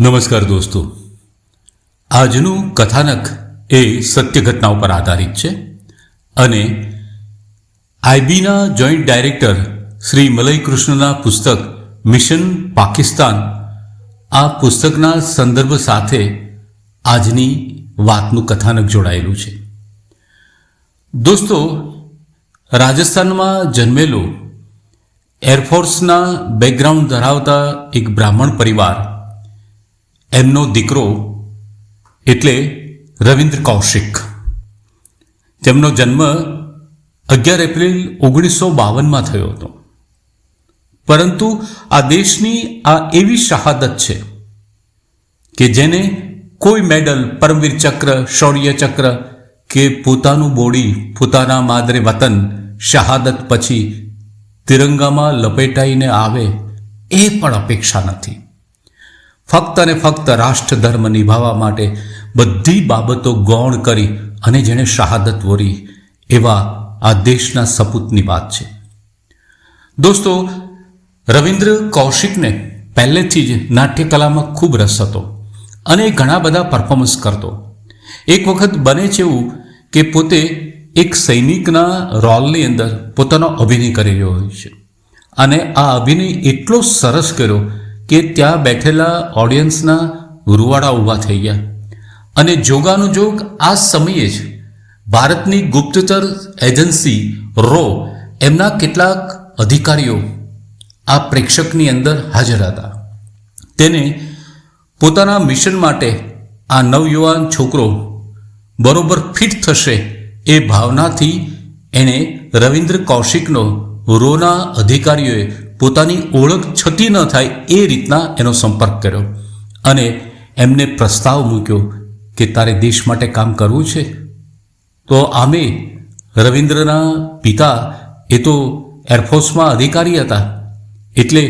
નમસ્કાર દોસ્તો. આજનું કથાનક એ સત્ય ઘટના ઉપર આધારિત છે અને આઈબીના જોઈન્ટ ડાયરેક્ટર શ્રી મલય કૃષ્ણના પુસ્તક મિશન પાકિસ્તાન આ પુસ્તકના સંદર્ભ સાથે આજની વાતનું કથાનક જોડાયેલું છે. દોસ્તો, રાજસ્થાનમાં જન્મેલો એરફોર્સના બેકગ્રાઉન્ડ ધરાવતા એક બ્રાહ્મણ પરિવાર એમનો દીકરો એટલે રવિન્દ્ર કૌશિક. તેમનો જન્મ અગિયાર એપ્રિલ ઓગણીસો બાવનમાં થયો હતો. પરંતુ આ દેશની આ એવી શહાદત છે કે જેને કોઈ મેડલ, પરમવીર ચક્ર, શૌર્ય ચક્ર કે પોતાનું બોડી, પોતાના માદરે વતન, શહાદત પછી તિરંગામાં લપેટાઈને આવે એ પણ અપેક્ષા નથી. ફક્ત અને ફક્ત રાષ્ટ્ર ધર્મ નિભાવવા માટે બધી બાબતો ગૌણ કરી અને જેણે શહાદત વરી, એવા આ દેશના સપૂતની વાત છે. દોસ્તો, રવિન્દ્ર કૌશિકને પહેલેથી જ નાટ્યકલામાં ખૂબ રસ હતો અને ઘણા બધા પરફોર્મન્સ કરતો. એક વખત બને છે એવું કે પોતે એક સૈનિકના રોલની અંદર પોતાનો અભિનય કરી રહ્યો હોય છે. અને આ અભિનય એટલો સરસ કર્યો કે ત્યાં બેઠેલા ઓડિયન્સના રૂવાડા ઊભા થઈ ગયા. અને જોગાનું જોગ આ સમયે જ ભારતની ગુપ્તચર એજન્સી રો એમના કેટલાક અધિકારીઓ આ પ્રેક્ષકની અંદર હાજર હતા. તેને પોતાના મિશન માટે આ નવયુવાન છોકરો બરોબર ફિટ થશે એ ભાવનાથી એણે રવિન્દ્ર કૌશિકનો રોના અધિકારીઓએ પોતાની ઓળખ છતી ન થાય એ રીતના એનો સંપર્ક કર્યો. અને એમને પ્રસ્તાવ મૂક્યો કે તારે દેશ માટે કામ કરવું છે? તો આમે રવિન્દ્રના પિતા એ તો એરફોર્સમાં અધિકારી હતા. એટલે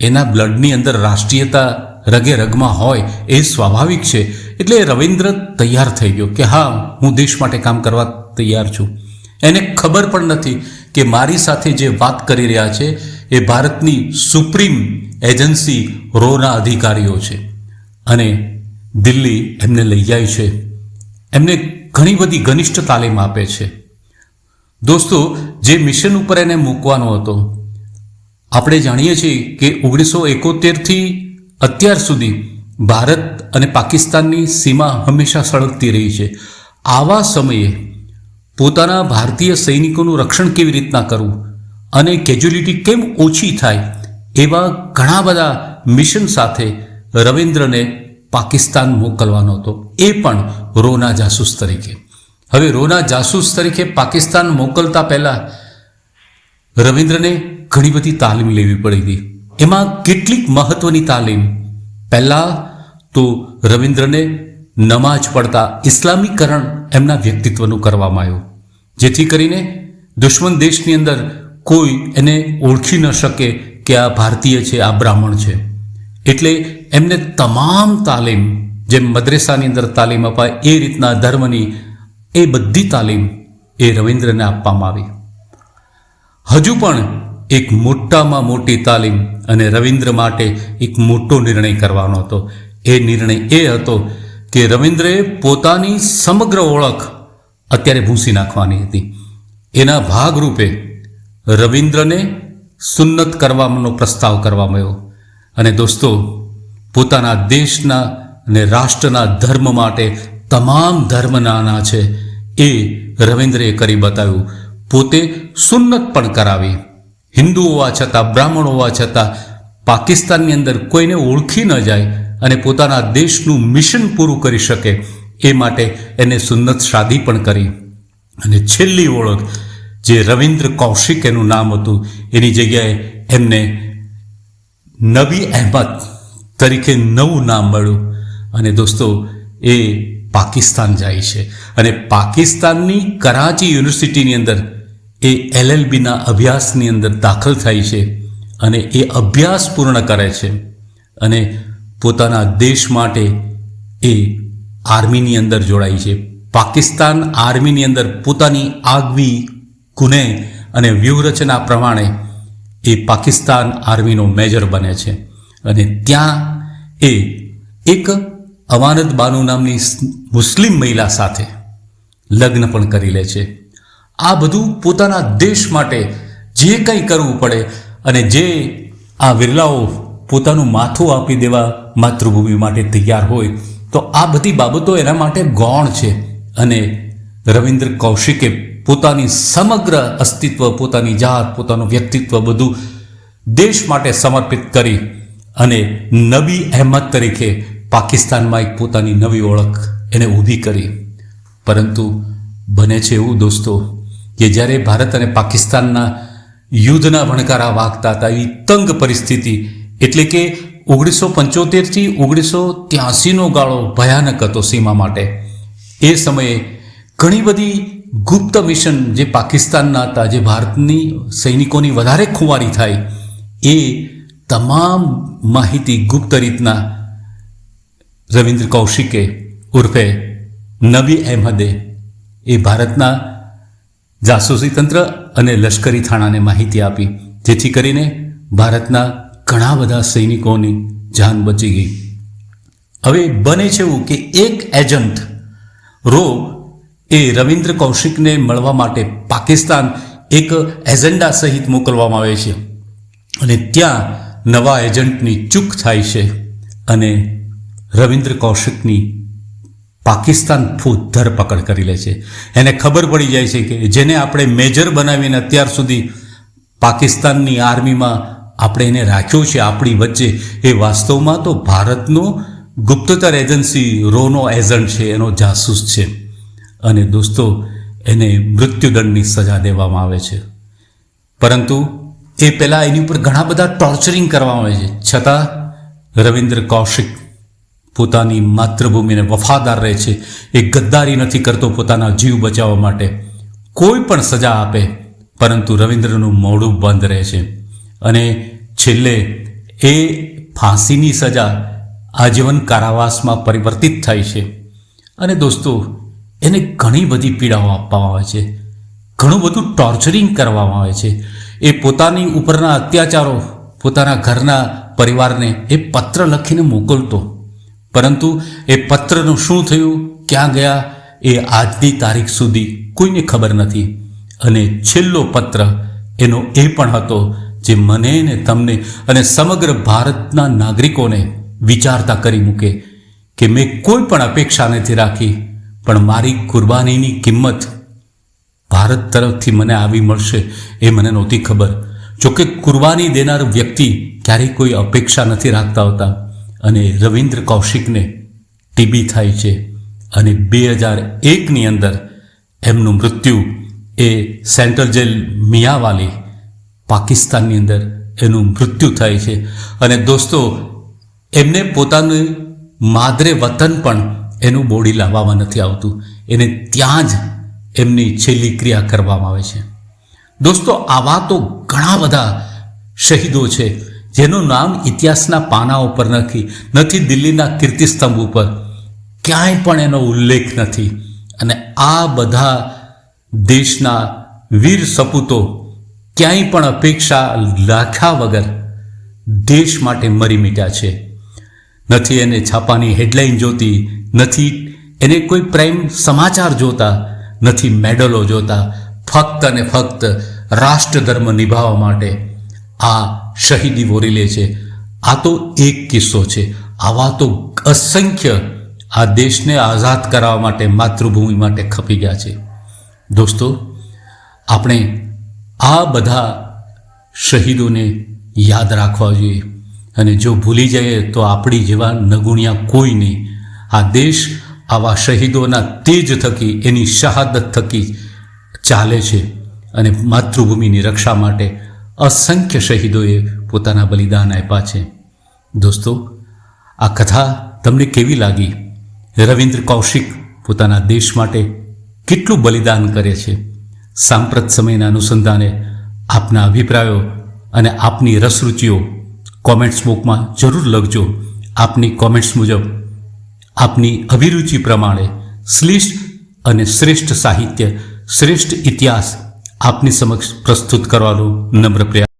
એના બ્લડની અંદર રાષ્ટ્રીયતા રગે રગમાં હોય એ સ્વાભાવિક છે. એટલે રવિન્દ્ર તૈયાર થઈ ગયો કે હા, હું દેશ માટે કામ કરવા તૈયાર છું. એને ખબર પણ નથી કે મારી સાથે જે વાત કરી રહ્યા છે એ ભારતની સુપ્રીમ એજન્સી રોના અધિકારીઓ છે. અને દિલ્હી એમને લઈ જાય છે. એમને ઘણી બધી ઘનિષ્ઠ તાલીમ આપે છે. દોસ્તો, જે મિશન ઉપર એને મૂકવાનો હતો, આપણે જાણીએ છીએ કે ઓગણીસો એકોતેરથી અત્યાર સુધી ભારત અને પાકિસ્તાનની સીમા હંમેશા સળગતી રહી છે. આવા સમયે પોતાના ભારતીય સૈનિકોનું રક્ષણ કેવી રીતના કરવું? અને કેજ્યુલિટી કેમ ઓછી થાય એવા ઘણા બધા મિશન સાથે રવિન્દ્રને પાકિસ્તાન મોકલવાનો હતો. એ પણ રોના જાસૂસ તરીકે. હવે રોના જાસૂસ તરીકે પાકિસ્તાન મોકલતા પહેલાં રવિન્દ્રને ઘણી બધી તાલીમ લેવી પડી હતી. એમાં કેટલીક મહત્વની તાલીમ? પહેલાં તો રવિન્દ્રને નમાજ પડતા ઇસ્લામીકરણ એમના વ્યક્તિત્વનું કરવામાં આવ્યું. જેથી કરીને દુશ્મન દેશની અંદર કોઈ એને ઓળખી ન શકે કે આ ભારતીય છે, આ બ્રાહ્મણ છે. એટલે એમને તમામ તાલીમ, જેમ મદ્રેસાની અંદર તાલીમ અપાય, એ રીતના ધર્મની એ બધી તાલીમ એ રવિન્દ્રને આપવામાં આવી. હજુ પણ એક મોટામાં મોટી તાલીમ અને રવિન્દ્ર માટે એક મોટો નિર્ણય કરવાનો હતો. એ નિર્ણય એ હતો કે રવિન્દ્રએ પોતાની સમગ્ર ઓળખ અત્યારે ભૂંસી નાખવાની હતી. એના ભાગરૂપે રવિન્દ્રને સુન્નત કરવાનો પ્રસ્તાવ કરવામાં આવ્યો. અને દોસ્તો, પોતાના દેશના અને રાષ્ટ્રના ધર્મ માટે તમામ ધર્મ નાના છે એ રવિન્દ્રએ કરી બતાવ્યું. પોતે સુન્નત પણ કરાવી. હિન્દુ હોવા છતાં, બ્રાહ્મણ હોવા છતાં, પાકિસ્તાનની અંદર કોઈને ઓળખી ન જાય અને પોતાના દેશનું મિશન પૂરું કરી શકે, એ માટે એને સુન્નત શાદી પણ કરી. અને છેલ્લી ઓળખ જે રવિન્દ્ર કૌશિક એનું નામ હતું, એની જગ્યાએ એમને નબી અહેમદ તરીકે નવું નામ મળ્યું. અને દોસ્તો, એ પાકિસ્તાન જાય છે. અને પાકિસ્તાનની કરાચી યુનિવર્સિટીની અંદર એ એલએલબીના અભ્યાસની અંદર દાખલ થાય છે અને એ અભ્યાસ પૂર્ણ કરે છે. અને પોતાના દેશ માટે એ આર્મીની અંદર જોડાય છે. પાકિસ્તાન આર્મીની અંદર પોતાની આગવી ગુને અને વ્યૂહરચના પ્રમાણે એ પાકિસ્તાન આર્મીનો મેજર બને છે. અને ત્યાં એ એક અમાનત બાનુ નામની મુસ્લિમ મહિલા સાથે લગ્ન પણ કરી લે છે. આ બધું પોતાના દેશ માટે જે કંઈ કરવું પડે અને જે આ વિરલાઓ પોતાનું માથું આપી દેવા માતૃભૂમિ માટે તૈયાર હોય, તો આ બધી બાબતો એના માટે ગૌણ છે. અને રવિન્દ્ર કૌશિકે પોતાની સમગ્ર અસ્તિત્વ, પોતાની જાત, પોતાનું વ્યક્તિત્વ બધું દેશ માટે સમર્પિત કરી અને નબી અહેમદ તરીકે પાકિસ્તાનમાં એક પોતાની નવી ઓળખ એને ઊભી કરી. પરંતુ બને છે એવું દોસ્તો કે જ્યારે ભારત અને પાકિસ્તાનના યુદ્ધના ભણકારા વાગતા હતા, એવી તંગ પરિસ્થિતિ, એટલે કે ઓગણીસો પંચોતેરથી ઓગણીસો ત્યાસીનો ગાળો ભયાનક હતો સીમા માટે. એ સમયે ઘણી બધી ગુપ્ત મિશન જે પાકિસ્તાનના હતા, જે ભારતની સૈનિકોની વધારે ખુવારી થાય, એ તમામ માહિતી ગુપ્ત રીતના રવિન્દ્ર કૌશિકે ઉર્ફે નબી અહેમદે એ ભારતના જાસૂસી તંત્ર અને લશ્કરી થાણાને માહિતી આપી, જેથી કરીને ભારતના ઘણા બધા સૈનિકોની જાન બચી ગઈ. હવે બને છે એવું કે એક એજન્ટ રો એ રવિન્દ્ર કૌશિકને મળવા માટે પાકિસ્તાન એક એજન્ડા સહિત મોકલવામાં આવે છે. અને ત્યાં નવા એજન્ટની ચૂક થાય છે અને રવિન્દ્ર કૌશિકની પાકિસ્તાન ફૂટ ધરપકડ કરી લે છે. એને ખબર પડી જાય છે કે જેને આપણે મેજર બનાવીને અત્યાર સુધી પાકિસ્તાનની આર્મીમાં આપણે એને રાખ્યો છે આપણી વચ્ચે, એ વાસ્તવમાં તો ભારતનો ગુપ્તતર એજન્સી રોનો એજન્ટ છે, એનો જાસૂસ છે. અને દોસ્તો, એને મૃત્યુદંડની સજા દેવામાં આવે છે. પરંતુ એ પહેલાં એની ઉપર ઘણા બધા ટોર્ચરિંગ કરવામાં આવે છે. છતાં, રવિન્દ્ર કૌશિક પોતાની માતૃભૂમિને વફાદાર રહે છે. એ ગદ્દારી નથી કરતો પોતાના જીવ બચાવવા માટે. કોઈ પણ સજા આપે, પરંતુ રવિન્દ્રનું મોઢું બંધ રહે છે. અને છેલ્લે, એ ફાંસીની સજા આજીવન કારાવાસમાં પરિવર્તિત થાય છે. અને દોસ્તો એને ઘણી બધી પીડાઓ આપવામાં આવે છે. ઘણું બધું ટોર્ચરિંગ કરવામાં આવે છે. એ પોતાની ઉપરના અત્યાચારો, પોતાના ઘરના પરિવારને એ પત્ર લખીને મોકલતો. પરંતુ એ પત્રનું શું થયું, ક્યાં ગયા, એ આજની તારીખ સુધી કોઈને ખબર નથી. અને છેલ્લો પત્ર એનો એ પણ હતો જે મને ને તમને અને સમગ્ર ભારતના નાગરિકોને વિચારતા કરી મૂકે કે મેં કોઈ પણ અપેક્ષા નથી રાખી પણ મારી કુરબાનીની કિંમત ભારત તરફથી મને આવી મળશે એ મને નહોતી ખબર. જોકે કુરબાની દેનાર વ્યક્તિ ક્યારેય કોઈ અપેક્ષા નથી રાખતા હોતા. અને રવિન્દ્ર કૌશિકને ટીબી થાય છે અને બે હજાર એકની અંદર એમનું મૃત્યુ એ સેન્ટ્રલ જેલ મિયાવાલી, પાકિસ્તાનની અંદર એનું મૃત્યુ થાય છે. અને દોસ્તો, એમને પોતાનું માદરે વતન પણ એનું બોડી લાવવામાં નથી આવતું. એને ત્યાં જ એમની છેલ્લી ક્રિયા કરવામાં આવે છે. દોસ્તો, આવા તો ઘણા બધા શહીદો છે, જેનું નામ ઇતિહાસના પાના ઉપર નથી નથી દિલ્હીના કીર્તિસ્તંભ ઉપર. ક્યાંય પણ એનો ઉલ્લેખ નથી. અને આ બધા દેશના વીર સપૂતો ક્યાંય પણ અપેક્ષા લાખ્યા વગર દેશ માટે મરી મીટ્યા છે. નથી એને છાપાની હેડલાઇન જોતી નથી. એને કોઈ પ્રાઇમ સમાચાર જોતા નથી, મેડલો જોતા. ફક્ત અને ફક્ત રાષ્ટ્રધર્મ નિભાવવા માટે આ શહીદી વોરી લે છે. આ તો એક કિસ્સો છે. આવા તો અસંખ્ય આ દેશને આઝાદ કરાવવા માટે, માતૃભૂમિ માટે ખપી ગયા છે. દોસ્તો, આપણે આ બધા શહીદોને યાદ રાખવા જોઈએ. અને જો ભૂલી જઈએ તો આપણી જેવા નગુણિયા કોઈ નહીં. આ દેશ આવા શહીદોના તેજ થકી, એની શહાદત થકી ચાલે છે અને માતૃભૂમિની રક્ષા માટે અસંખ્ય શહીદોએ પોતાના બલિદાન આપ્યા છે. દોસ્તો, આ કથા તમને કેવી લાગી? રવિન્દ્ર કૌશિક પોતાના દેશ માટે કેટલું બલિદાન કરે છે? સાંપ્રત સમયના અનુસંધાને આપના અભિપ્રાયો અને આપની રસરૂચિઓ કોમેન્ટ્સ બુકમાં જરૂર લખજો. આપની કોમેન્ટ્સ મુજબ આપની અભિરુચિ પ્રમાણે શ્લિષ્ટ અને શ્રેષ્ઠ સાહિત્ય, શ્રેષ્ઠ ઇતિહાસ આપની સમક્ષ પ્રસ્તુત કરવાનો નમ્ર પ્રયાસ